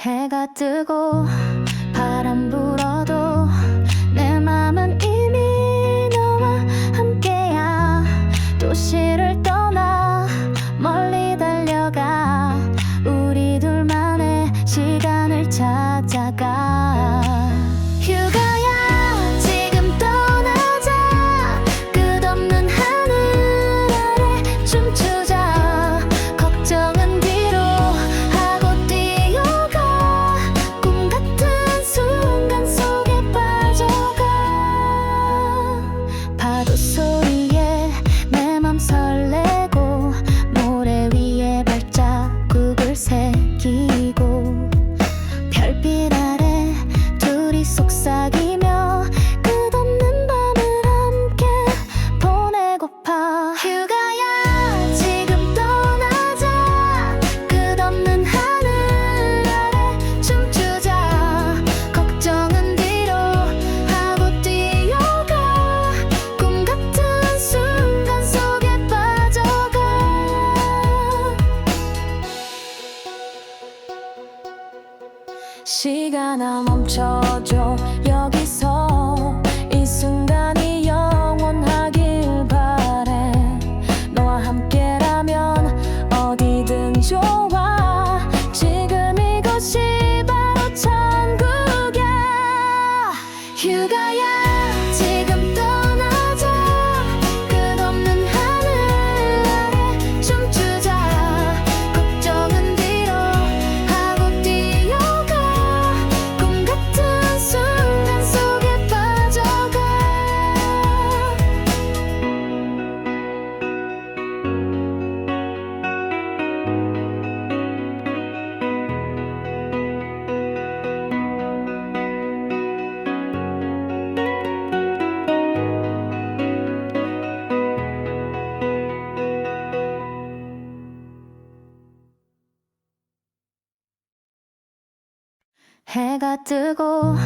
해가 뜨고 바람 불어도 내 맘은 이미 너와 함께야. 도시 불빛 아래 둘이 속삭임. 시간아 멈춰줘. 여기서 이 순간 해가 뜨고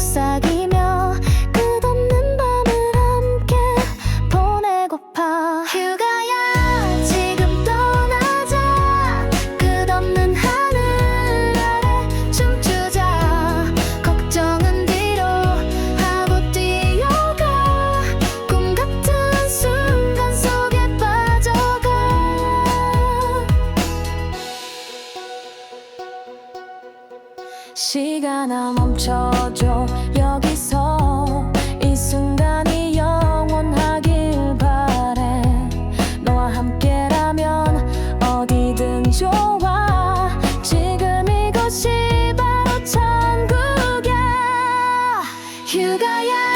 looks like 시간아 멈춰줘. 여기서 이 순간이 영원하길 바래. 너와 함께라면 어디든 좋아. 지금 이곳이 바로 천국이야. 휴가야.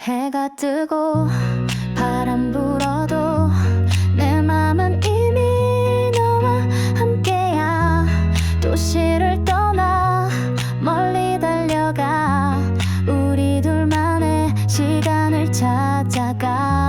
해가 뜨고 바람 불어도 내 맘은 이미 너와 함께야. 도시를 떠나 멀리 달려가 우리 둘만의 시간을 찾아가.